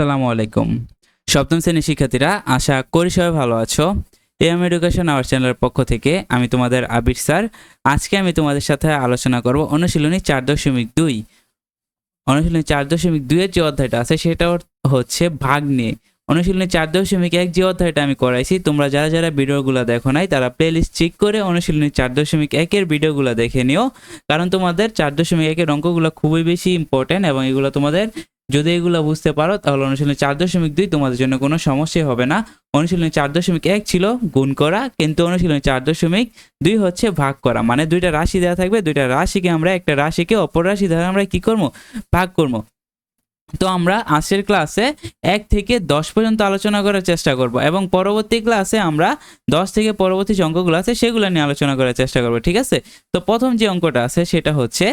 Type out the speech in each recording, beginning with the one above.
আসসালামু আলাইকুম। সপ্তম শ্রেণির শিক্ষার্থীরা, আশা করি সবাই ভালো আছো। এম এডুকেশন আওয়ার চ্যানেলের পক্ষ থেকে আমি তোমাদের আবির স্যার। আজকে আমি তোমাদের সাথে আলোচনা করব অনুশীলনী চার দশমিক দুই। অনুশীলনী চার দশমিক দুইয়ের যে অধ্যায়টা আছে, সেটা হচ্ছে ভাগ নিয়ে। অনুশীলনী চার দশমিক এক যে অধ্যায়টা আমি করাইছি, তোমরা যারা যারা ভিডিওগুলো দেখো নাই, তারা প্লেলিস্ট চেক করে অনুশীলনী চার দশমিক একের ভিডিওগুলো দেখে নিও। কারণ তোমাদের চার দশমিক একের অঙ্কগুলো খুবই বেশি ইম্পর্টেন্ট এবং এগুলো তোমাদের যদি এগুলো বুঝতে পারো, তাহলে অনুশীলনী চার দশমিক দুই তোমাদের জন্য কোনো সমস্যাই হবে না। অনুশীলনী চার দশমিক এক ছিল গুণ করা, কিন্তু অনুশীলনী চার দশমিক দুই হচ্ছে ভাগ করা। মানে দুইটা রাশি দেওয়া থাকবে, দুইটা রাশিকে আমরা, একটা রাশিকে অপর রাশি দ্বারা আমরা কি করব? ভাগ করব। তো আমরা আজকের ক্লাসে এক থেকে দশ পর্যন্ত আলোচনা করার চেষ্টা করব এবং পরবর্তী ক্লাসে আমরা দশ থেকে পরবর্তী যে অঙ্কগুলো আছে, সেগুলো নিয়ে আলোচনা করার চেষ্টা করব, ঠিক আছে? তো প্রথম যে অঙ্কটা আছে, সেটা হচ্ছে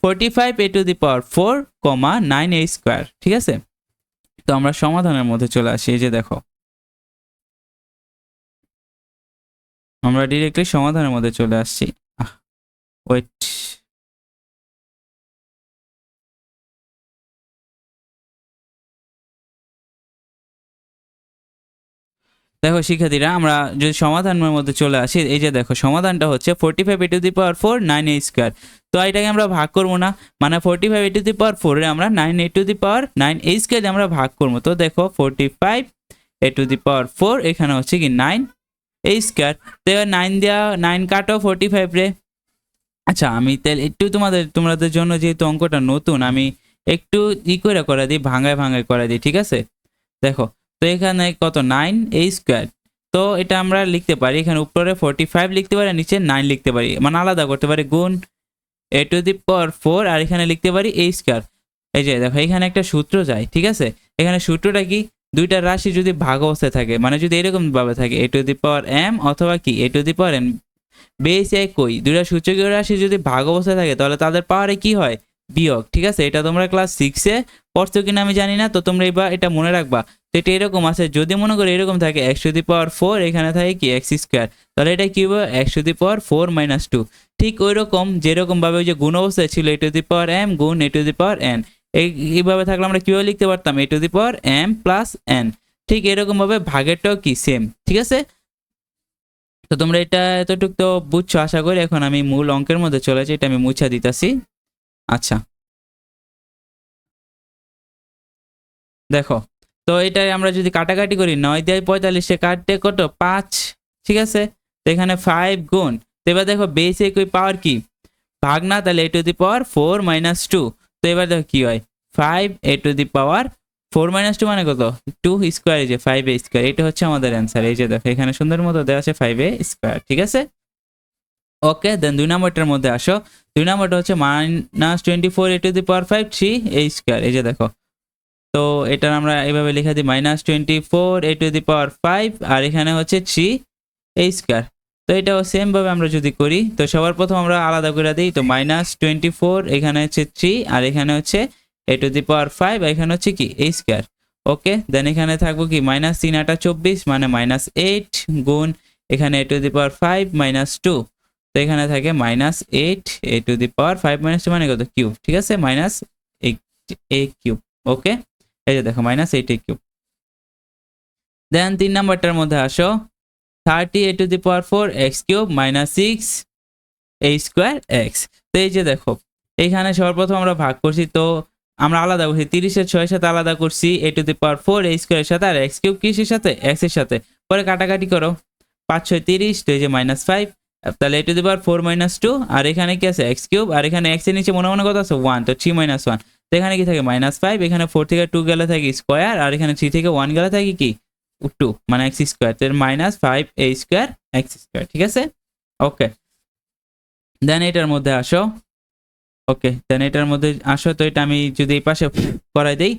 forty five a to the power four comma nine a square ঠিক আছে? তো আমরা সমাধানের মধ্যে চলে আসি, এই যে দেখো। আমরা ডিরেক্টলি সমাধানের মধ্যে চলে আসছি। ওয়েট দেখো শিক্ষার্থীরা, আমরা যদি সমাধানের মধ্যে চলে আসি, এই যে দেখো, সমাধানটা হচ্ছে forty five a to the power four nine a square তো এটাকে আমরা ভাগ করব না মানে forty five a to the power ফোরে আমরা nine a to the power nine a square আমরা ভাগ করব। তো দেখো forty five a to the power four এখানে হচ্ছে কি নাইন এ স্কোয়ার তো নাইন দেওয়া নাইন কাটো ফোরটি ফাইভ রে। আচ্ছা আমি তাহলে একটু তোমাদের তোমাদের জন্য যেহেতু অঙ্কটা নতুন, আমি একটু ই করে করে দিই, ভাঙায় ভাঙায় করে দিই, ঠিক আছে? দেখো তো এখানে কত? নাইন এই স্কোয়ার তো এটা আমরা লিখতে পারি, এখানে উপরে ফোরটি ফাইভ লিখতে পারি নিচে নাইন লিখতে পারি। মানে আলাদা করতে পারি, গুণ এ টু দি পাওয়ার ফোর আর এখানে লিখতে পারি এই স্কোয়ার এই যে দেখো, এখানে একটা সূত্র যায়, ঠিক আছে? এখানে সূত্রটা কি? দুইটা রাশি যদি ভাগ অবস্থায় থাকে মানে যদি এরকম ভাবে থাকে a to the power M অথবা কি? A to the power N base একই, দুইটা সূচকীয় রাশি যদি ভাগ অবস্থায় থাকে, তাহলে তাদের পাওয়ারে কি হয়? বিয়োগ, ঠিক আছে? এটা তোমরা ক্লাস সিক্সে পড়ছো কিনা আমি জানি না, তো তোমরা এবার এটা মনে রাখবা। তো এটা এরকম আছে, যদি মনে করো এরকম থাকে x to the power four এখানে থাকে কি এক্স স্কোয়ার তাহলে এটা কি হবে? X to the power four minus two ঠিক ওই রকম যেরকম ভাবে ওই যে গুণ অবস্থায় ছিল এ টু দি পাওয়ার এম গুণ এ টু দি পাওয়ার এন এইভাবে থাকলে আমরা কীভাবে লিখতে পারতাম? A to the power M plus N ঠিক এরকমভাবে ভাগেরটাও কি সেম ঠিক আছে? তো তোমরা এটা এতটুকু তো বুঝছ, আশা করি। এখন আমি মূল অঙ্কের মধ্যে চলে এটা আমি মুছা দিতেছি। আচ্ছা। দেখো, তো এটাই আমরা যদি কাটাকাটি করি, নয় দিয়ে পঁয়তাল্লিশে কাটতে কত? পাঁচ, ঠিক আছে? তো এখানে ফাইভ গুণ। এবার দেখো বেস একই পাওয়ার কি? ভাগ না, তাহলে a to the power four minus two তো এবার দেখো কি হয়? Five a to the power four minus two মানে কত? টু স্কোয়ার এই যে ফাইভ এ স্কোয়ার এটা হচ্ছে আমাদের অ্যান্সার এই যে দেখো, এখানে সুন্দর মতো দেওয়া আছে ফাইভ এ স্কোয়ার ঠিক আছে? ওকে দেন দুই নম্বরটার মধ্যে আসো। দুই নাম্বারটা হচ্ছে minus twenty four a to the power five three a square এই যে দেখো। তো এটা আমরা এইভাবে লিখে দিই minus twenty four a to the power five আর এখানে হচ্ছে থ্রি এ স্কোয়ার তো এটাও সেমভাবে আমরা যদি করি, তো সবার প্রথম আমরা আলাদা করে দিই, তো মাইনাস টোয়েন্টি ফোর এখানে হচ্ছে থ্রি আর এখানে হচ্ছে a to the power five এখানে হচ্ছে কি? এ স্কোয়ার ওকে দেন এখানে থাকব কি? মাইনাস তিন আটা চব্বিশ মানে মাইনাস এইট গুণ এখানে a to the power five minus two এখানে থাকে minus eight a to the power five minus two মানে কত? কিউব ঠিক আছে? মাইনাস এ কিউব ওকে এই যে দেখো minus eight a cube then তিন নাম্বারটার মধ্যে আসো thirty a to the power four x cube minus six a square x তো এই যে দেখো এইখানে সর্বপ্রথম আমরা ভাগ করছি, তো আমরা আলাদা করছি তিরিশের ছয়ের সাথে আলাদা করছি এ টু দি পাওয়ার ফোর এ স্কোয়ারের সাথে, আর এক্স কিউব কিসের সাথে? এক্সের সাথে। পরে কাটাকাটি করো, পাঁচ, ছয়, তিরিশ, তো এই যে মাইনাস ফাইভ তাহলে a to the power four minus two আর এখানে কি আছে? এক্স কিউব আর এখানে এক্সের নিচে মনে মনে কত আছে? ওয়ান তো থ্রি মাইনাস ওয়ান তো এখানে কি থাকে? মাইনাস ফাইভ এখানে ফোর থেকে টু গেলে থাকে স্কোয়ার আর এখানে থ্রি থেকে ওয়ান গেলে থাকে কি? টু মানে এক্স স্কোয়ার তো minus five a square x square ঠিক আছে? ওকে দেন এটার মধ্যে আসো। ওকে দেন এটার মধ্যে আসো, তো এটা আমি যদি এই পাশে করাই দেই।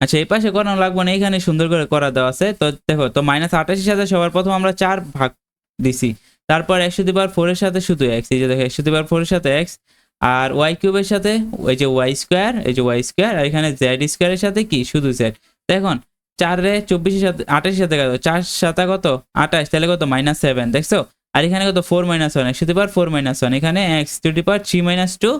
আচ্ছা এই পাশে করানো লাগবে না, এখানে সুন্দর করে করা দেওয়া আছে। তো দেখো, তো মাইনাস আঠাশের সাথে সবার প্রথম আমরা চার ভাগ দিছি। তারপর একশো দুবার ফোরের সাথে শুধু এক্স এই যে দেখো একশো দুবার ফোরের সাথে এক্স আর ওয়াই কিউবের সাথে ওই যে ওয়াই স্কোয়ার এই যে ওয়াই স্কোয়ার আর এখানে জেড স্কোয়ারের সাথে কি? শুধু জেড দেখুন চারে চব্বিশের সাথে, আঠাশের সাথে কত? চার সাথে কত? আঠাশ, তাহলে কত? মাইনাস সেভেন দেখছ? আর এখানে কত? ফোর মাইনাস ওয়ান একশো দুবার ফোর মাইনাস ওয়ান এখানে x to the power three minus two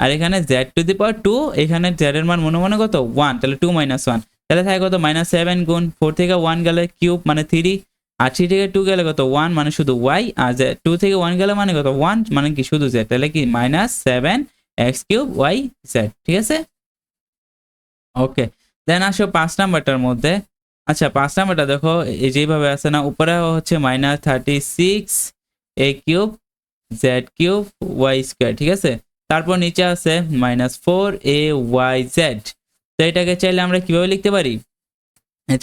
আর এখানে z to the power two এখানে জেড এর মান মনে মনে কত? ওয়ান তাহলে টু মাইনাস ওয়ান তাহলে থাকে কত? মাইনাস সেভেন গুণ ফোর থেকে ওয়ান গেলে কিউব মানে থ্রি আর থ্রি থেকে টু গেলে কত? ওয়ান মানে শুধু ওয়াই আর টু থেকে ওয়ান গেলে মানে কত? ওয়ান মানে কি শুধু জেড তাহলে কি minus seven x cube y z ঠিক আছে? ওকে দেন আসো পাঁচ নাম্বারটার মধ্যে। আচ্ছা পাঁচ নাম্বারটা দেখো, এই যেভাবে আছে না, উপরে হচ্ছে minus thirty six a cube z cube y square ঠিক আছে? তারপর নিচে আছে minus four a y z তো এটাকে চাইলে আমরা কীভাবে লিখতে পারি?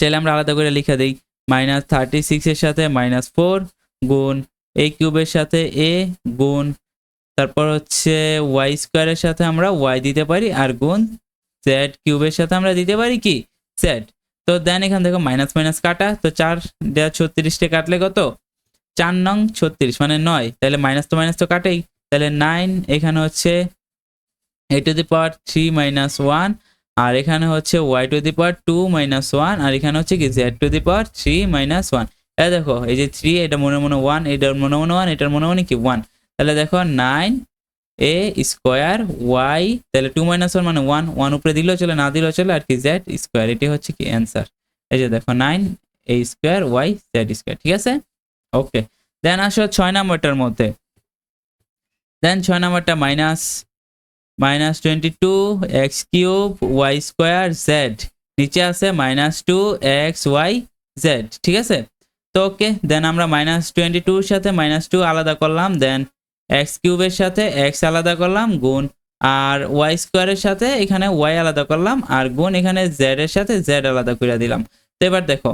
চাইলে আমরা আলাদা করে লিখে দিই। মাইনাস থার্টি সিক্সের সাথে মাইনাস ফোর গুণ এ কিউবের সাথে এ গুণ তারপর হচ্ছে ওয়াই স্কোয়ারের সাথে আমরা ওয়াই দিতে পারি আর গুণ জেড কিউবের সাথে আমরা দিতে পারি কি? জেড। তো দেন এখান থেকে মাইনাস মাইনাস কাটা, তো চার দেওয়া ছত্রিশটে কাটলে কত? চার নং ছত্রিশ মানে নয়। তাহলে মাইনাস তো মাইনাস তো কাটেই। তাহলে নাইন এখানে হচ্ছে a to the power three minus one আর এখানে হচ্ছে y to the power two minus one আর এখানে হচ্ছে কি z to the power three minus one এই দেখো, এই যে থ্রি এটা মনে মনে ওয়ান এটার মনে মনে ওয়ান এটার মনে মনে কি ওয়ান তাহলে দেখো নাইন এ স্কোয়ার ওয়াই তাহলে টু মাইনাস ওয়ান মানে ওয়ান ওয়ান উপরে দিলেও চলে, না দিলেও চলে, আর কি জেড স্কোয়ার এটি হচ্ছে কি অ্যান্সার এই যে দেখো nine a square y z square ঠিক আছে? ওকে দেন আসো ছয় নাম্বারটার মধ্যে। দেন ছয় নাম্বারটা minus minus twenty two x cube y square z নিচে আছে minus two x y z ঠিক আছে? তো ওকে দেন আমরা মাইনাস টোয়েন্টি টুর সাথে মাইনাস টু আলাদা করলাম দেন এক্স কিউবের সাথে এক্স আলাদা করলাম, গুণ আর ওয়াই স্কোয়ারের সাথে এখানে ওয়াই আলাদা করলাম, আর গুণ এখানে জেড এর সাথে জেড আলাদা করে দিলাম। তো এবার দেখো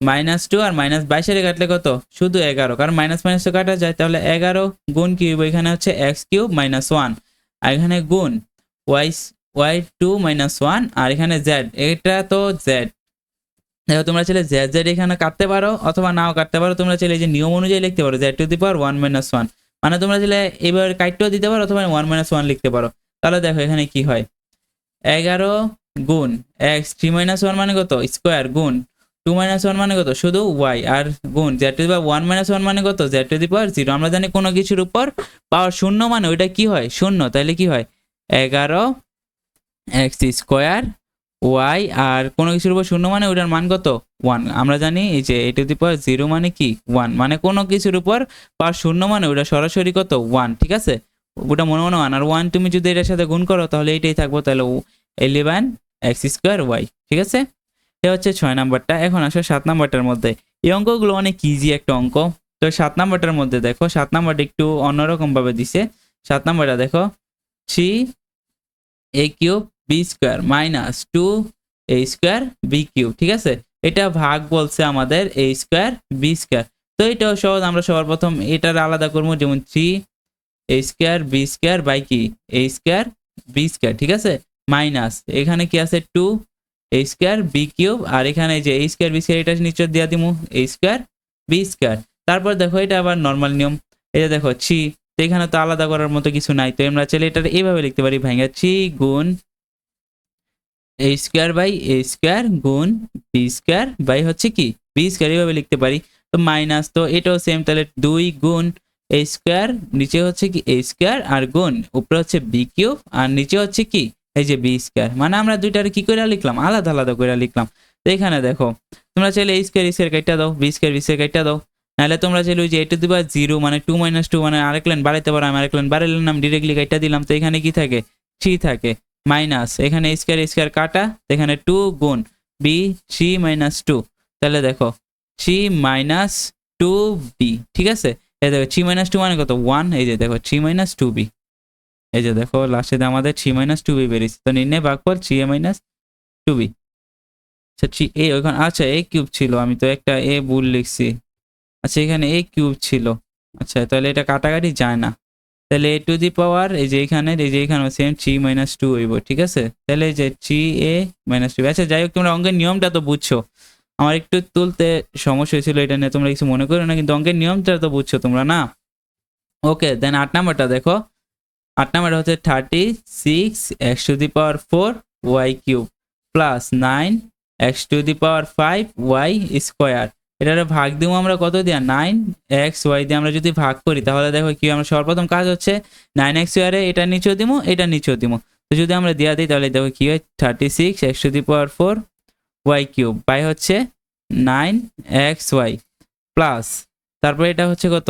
মাইনাস টু আর মাইনাস বাইশের কাটলে কত? শুধু এগারো, কারণ মাইনাস মাইনাস কাটা যায়, তাহলে এগারো গুণ কিউব এখানে হচ্ছে এক্স কিউব মাইনাস ওয়ান আর এখানে গুণ y y two minus one, আর এখানে জেড, এটা তো জেড। দেখো, তোমরা চাইলে জেড জেড এখানে কাটতে পারো, অথবা নাও কাটতে পারো, তোমরা চাইলে যে নিয়ম অনুযায়ী লিখতে পারো, z to the power one minus one. মানে তোমরা চাইলে এবার কাইটও দিতে পারো, অথবা ওয়ান মাইনাস ওয়ান লিখতে পারো। তাহলে দেখো এখানে কি হয়? এগারো গুণ, এক্স থ্রি মাইনাস ওয়ান মানে কত? স্কোয়ার গুণ টু মাইনাস ওয়ান মানে কত? শুধু ওয়াই আর গুণ। Z to the power one minus one মানে কত? Z to the power zero আমরা জানি কোনো কিছুর উপর পাওয়ার শূন্য মানে ওইটা কি হয়? শূন্য। তাহলে কি হয়? এগারো এক্স স্কোয়ার ওয়াই আর কোনো কিছুর উপর শূন্য মানে ওটার মান কত? ওয়ান আমরা জানি এই যে এ টু দি পাওয়ার জিরো মানে কি? ওয়ান মানে কোনো কিছুর উপর পাওয়ার শূন্য মানে ওটা সরাসরি কত? ওয়ান ঠিক আছে? ওটা মনে মনে ওয়ান আর ওয়ান তুমি যদি এটার সাথে গুণ করো, তাহলে এইটাই থাকব। তাহলে ইলেভেন এক্স স্কোয়ার ওয়াই ঠিক আছে? এটা হচ্ছে ছয় নাম্বারটা। এখন আসো সাত নাম্বারটার মধ্যে। এই অঙ্কগুলো অনেক ইজি একটা অঙ্ক। তো সাত নাম্বারটার মধ্যে দেখো, সাত নাম্বারটা একটু অন্যরকমভাবে দিছে। সাত নাম্বারটা দেখো three a cube b square minus two a square b cube ঠিক আছে? এটা ভাগ বলছে আমাদের এ স্কোয়ার বি স্কোয়ার তো এটাও সহজ, আমরা সবার প্রথম এটার আলাদা করব, যেমন three a square b square by কি? এ স্কোয়ার বি স্কোয়ার ঠিক আছে? মাইনাস এখানে কি আছে? Two a square b cube আর এখানে যে এ স্কোয়ার বি স্কোয়ার এটা নিচে দিয়ে দিমু। এ স্কোয়ার বি স্কোয়ার তারপর দেখো, এটা আবার নর্মাল নিয়ম। এটা দেখো থ্রি তো এখানে তো আলাদা করার মতো কিছু নাই। তো আমরা চাইলে এটা এইভাবে লিখতে পারি ভাঙা থ্রি গুণ a square by a square গুণ বি স্কোয়ার বাই হচ্ছে কি? বি স্কোয়ার এইভাবে লিখতে পারি। তো মাইনাস তো এটাও সেম তাহলে দুই গুণ এ স্কোয়ার নিচে হচ্ছে কি এ স্কোয়ার আর গুণ। উপরে হচ্ছে বি কিউব আর নিচে হচ্ছে কি? এই যে বি স্কোয়ার মানে আমরা দুইটার কি করে লিখলাম? আলাদা আলাদা করে লিখলাম। তো এখানে দেখো, তোমরা চাইলে এই স্কোয়ার স্কোয়ার কাইটা দাও বি স্কোয়ার বি স্কোয়ার কাইটা দাও। নাহলে তোমরা চাইলে ওই যে এটু দিবা জিরো মানে টু মাইনাস টু মানে আরেক লাইন বাড়াইতে পারো। আমি আরেক লাইন বাড়াইলাম আমি ডিরেক্টলি কাইটা দিলাম। তো এখানে কি থাকে? থ্রি থাকে মাইনাস এখানে স্কোয়ার স্কোয়ার কাটা এখানে টু গুণ বি থ্রি মাইনাস টু তাহলে দেখো থ্রি মাইনাস টু বি ঠিক আছে? এই দেখো থ্রি মাইনাস টু মানে কত? ওয়ান এই যে দেখো থ্রি মাইনাস টু বি এই যে দেখো লাস্টে আমাদের থ্রি মাইনাস টু বি বেরিয়েছে। তো নির্ণয় ভাগফল three a minus two b আচ্ছা থ্রি এ ওইখানে আচ্ছা এ কিউব ছিল, আমি তো একটা এ ভুল লিখছি। আচ্ছা এখানে এ কিউব ছিল। আচ্ছা তাহলে এটা কাটাকাটি যায় না। তাহলে এ টু দি পাওয়ার এই যে এখানে, এই যে এখানে সেম থ্রি মাইনাস টু হইব, ঠিক আছে? তাহলে এই যে থ্রি এ মাইনাস টু আচ্ছা যাই হোক, তোমরা অঙ্কের নিয়মটা তো বুঝছ। আমার একটু তুলতে সমস্যা হয়েছিল, এটা নিয়ে তোমরা কিছু মনে করো না, কিন্তু অঙ্কের নিয়মটা তো বুঝছ তোমরা, না? ওকে দেন আট নাম্বারটা দেখো। আট নাম্বারটা হচ্ছে thirty six x to the power four y cube plus nine x to the power five y square এটারে ভাগ দিব আমরা কত দিয়া? নাইন এক্স ওয়াই দিয়ে আমরা যদি ভাগ করি, তাহলে দেখো কি আমরা সর্বপ্রথম কাজ হচ্ছে নাইন এক্স ওয়ারে এটা নিচেও দিব, এটা নিচেও দিব। তো যদি আমরা দেওয়া দিই, তাহলে দেখো কি হয়? Thirty six x to the power four y cube by হচ্ছে নাইন এক্স ওয়াই প্লাস তারপরে এটা হচ্ছে কত?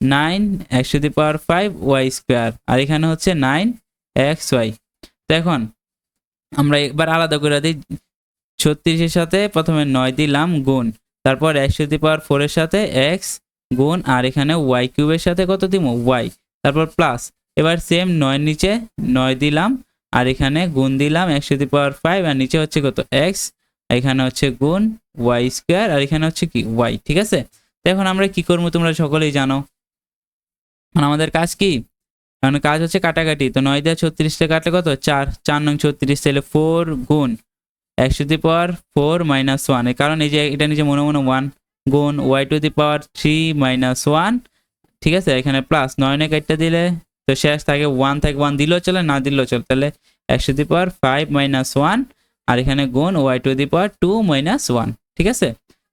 Nine x to the power five y square. আর এখানে হচ্ছে নাইন এক্স ওয়াই। তো এখন আমরা এবার আলাদা করে দিই। ছত্রিশের সাথে প্রথমে নয় দিলাম গুণ। তারপর এক্স টু দি পাওয়ার ফোরের সাথে এক্স গুণ। আর এখানে ওয়াই কিউবের সাথে কত দিব? ওয়াই। তারপর প্লাস। এবার সেম নয়ের নিচে নয় দিলাম। আর এখানে গুণ দিলাম x to the power five. আর নিচে হচ্ছে কত? এক্স। এখানে হচ্ছে গুণ ওয়াই স্কোয়ার। আর এখানে হচ্ছে কি? ওয়াই। ঠিক আছে? তো এখন আমরা কি করব তোমরা সকলেই জানো। এখন আমাদের কাজ কি? কারণ কাজ হচ্ছে কাটাকাটি। তো নয় দিয়ে ছত্রিশটা কাটলে কত? চার। চার নং ছত্রিশ তাহলে ফোর গুণ x to the power four minus one কারণ এই যে এটা নিচে মনে মনে ওয়ান গুণ y to the power three minus one ঠিক আছে? এখানে প্লাস নয়নে কাটটা দিলে তো শেষ থাকে ওয়ান থাকে ওয়ান দিলেও চলে, না দিলেও চলে। তাহলে x to the power five minus one আর এখানে গুণ y to the power two minus one ঠিক আছে?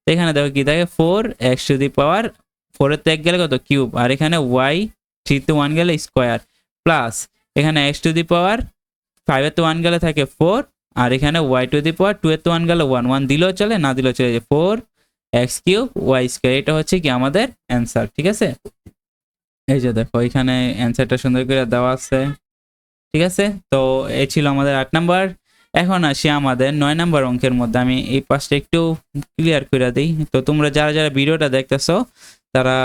এখানে দেখো কি থাকে? Four x to the power ফোরের ত্যাগ গেলে কত? কিউব। আর এখানে ওয়াই থ্রিতে ওয়ান গেলে স্কোয়ার প্লাস এখানে এক্স টু দি পাওয়ার ফাইভের তো ওয়ান গেলে থাকে ফোর আর এখানে y to the power two এর তো ওয়ান গেলে ওয়ান ওয়ান দিলেও চলে, না দিলেও চলে four x cube y square এটা হচ্ছে কি আমাদের অ্যান্সার ঠিক আছে? এই যে দেখো, এখানে অ্যান্সারটা সুন্দর করে দেওয়া আছে। ঠিক আছে? তো এই ছিল আমাদের আট নাম্বার। এখন আসি আমাদের নয় নাম্বার অঙ্কের মধ্যে। আমি এই পাশটা একটু ক্লিয়ার করে দিই। তো তোমরা যারা যারা ভিডিওটা দেখতেছো তারা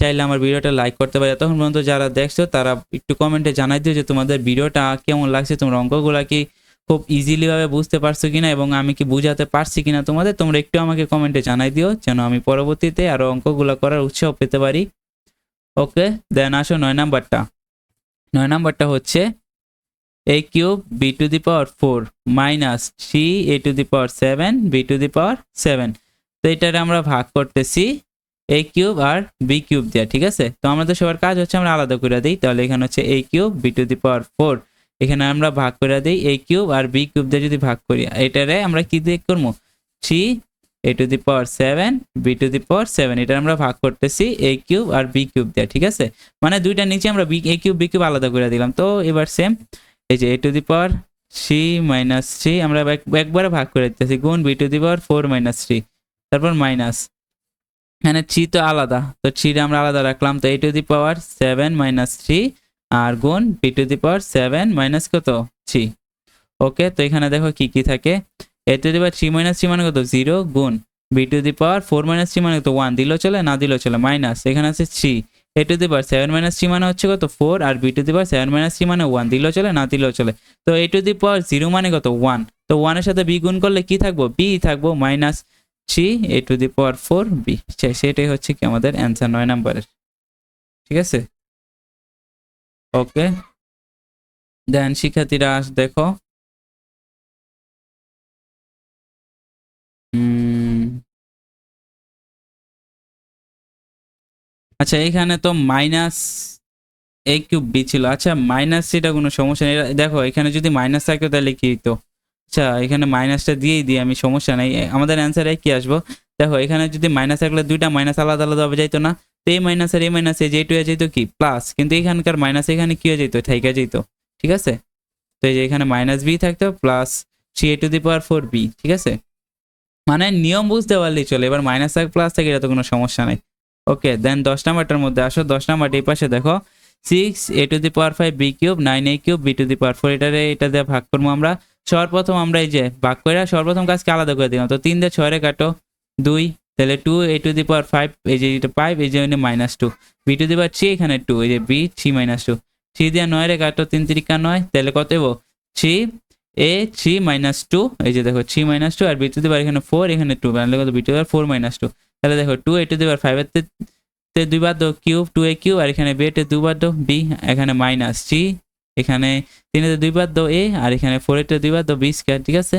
চাইলে আমার ভিডিওটা লাইক করতে পারে। তখন পর্যন্ত যারা দেখছ, তারা একটু কমেন্টে জানাই দিও যে তোমাদের ভিডিওটা কেমন লাগছে, তোমরা অঙ্কগুলা কি খুব ইজিলিভাবে বুঝতে পারছ কিনা এবং আমি কি বুঝাতে পারছি কিনা তোমাদের, তোমরা একটু আমাকে কমেন্টে জানাই দিও যেন আমি পরবর্তীতে আরও অঙ্কগুলো করার উৎসাহ পেতে পারি। ওকে দেন আসো নয় নাম্বারটা। নয় নাম্বারটা হচ্ছে a cube b to the power four minus c a to the power seven b to the power seven তো এটারে আমরা ভাগ করতেছি। এ কিউব আর বি কিউব দেওয়া ঠিক আছে? তো আমাদের সবার কাজ হচ্ছে আমরা আলাদা করে দিই, তাহলে এখানে হচ্ছে a cube b to the power four এখানে আমরা ভাগ করে দিই এ কিউব আর বি কিউব দিয়ে যদি ভাগ করি, এটারে আমরা কি দিয়ে করব? Three a to the power seven b to the power seven এটা আমরা ভাগ করতেছি এ কিউব আর বি কিউব দেওয়া ঠিক আছে? মানে দুইটা নিচে আমরা b a cube b cube আলাদা করে দিলাম। তো এবার সেম এই যে a to the power three minus three আমরা এক- একবারে ভাগ করে দিতেছি, গুণ b to the power four minus three তারপর মাইনাস এখানে থ্রি তো আলাদা, তো থ্রিটা আমরা আলাদা রাখলাম, তো a to the power seven minus three আর গুণ b to the power seven minus কত? থ্রি। ওকে, তো এখানে দেখো কি কি থাকে? A to the power three minus three মানে কত? জিরো গুণ b to the power four minus three মানে কত? ওয়ান। দিলেও চলে না দিলেও চলে? মাইনাস। এখানে আছে three. A to the power seven minus three মানে হচ্ছে কত? Four. R b to the power seven minus three মানে ওয়ান। দিলেও চলে না দিলেও চলে? তো a to the power zero মানে কত? ওয়ান। তো ওয়ানের সাথে বি গুণ করলে কি থাকব? বি থাকব minus three a to the power four b সেটাই হচ্ছে কি আমাদের অ্যান্সার নয় নাম্বারের ঠিক আছে? ওকে দেন শিক্ষার্থীরা আস, দেখো। আচ্ছা এখানে তো মাইনাস এ কিউব বি ছিল। আচ্ছা মাইনাস সেটা কোনো সমস্যা নেই। দেখো, এখানে যদি মাইনাস থাকে তাহলে কি তো আচ্ছা এখানে মাইনাসটা দিয়েই দিই, আমি সমস্যা নাই। আমাদের অ্যান্সারে কি আসব? দেখো, এখানে যদি মাইনাস থাকলে দুইটা মাইনাস আলাদা আলাদা হবে, যাইতো না? তো এই মাইনাস আর এই মাইনাস এই যেটু যেত কি? প্লাস কিন্তু এখানকার মাইনাস এখানে কি হয়ে যেত থাইকা যেত ঠিক আছে? তো এই যে এখানে মাইনাস বি থাকতো plus three a to the power four b ঠিক আছে? মানে নিয়ম বুঝতে পারলেই চলে। এবার মাইনাস থাক প্লাস থাকে, এটা তো কোনো সমস্যা নেই। ওকে দেন দশ নাম্বারটার মধ্যে আসো। দশ নাম্বার এই পাশে দেখো। Six a to the power five b cube nine a cube b to the power four এটারে, এটা দিয়ে ভাগ করব আমরা। সর্বপ্রথম আমরা এই যে ভাগ করে সর্বপ্রথম কাজকে আলাদা করে দিলাম। তো তিন দিয়ে ছয় রে কাটো, দুই, তাহলে two a to the power five এই যে ফাইভ এই যে minus two b to the power three এখানে টু এই যে b three minus two three দিয়ে নয় রে কাটো, তিন তিরিকা নয়, তাহলে কত এবো three a three minus two এই যে দেখো থ্রি মাইনাস টু আর বি টু দি পাওয়ার এখানে ফোর এখানে টু তাহলে কত? B to the four minus two তাহলে দেখো two a to the power ফাইভের তে দুইবার দো কিউব টু এ কিউব আর এখানে বি বেটে দুবার দো বি এখানে মাইনাস থ্রি এখানে তিনেতে দুইবার দো এ, আর এখানে ফোর ফোরেতে দুইবার দো বি স্কোয়ার ঠিক আছে?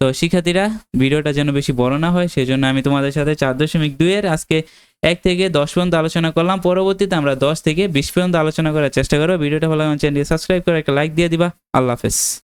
তো শিক্ষার্থীরা, ভিডিওটা যেন বেশি বড় না হয় সেই জন্য আমি তোমাদের সাথে চার দশমিক দুইয়ের আজকে এক থেকে দশ পর্যন্ত আলোচনা করলাম। পরবর্তীতে আমরা দশ থেকে বিশ পর্যন্ত আলোচনা করার চেষ্টা করব। ভিডিওটা ভালো চ্যানেলটি সাবস্ক্রাইব করে একটা লাইক দিয়ে দিবা। আল্লাহ হাফেজ।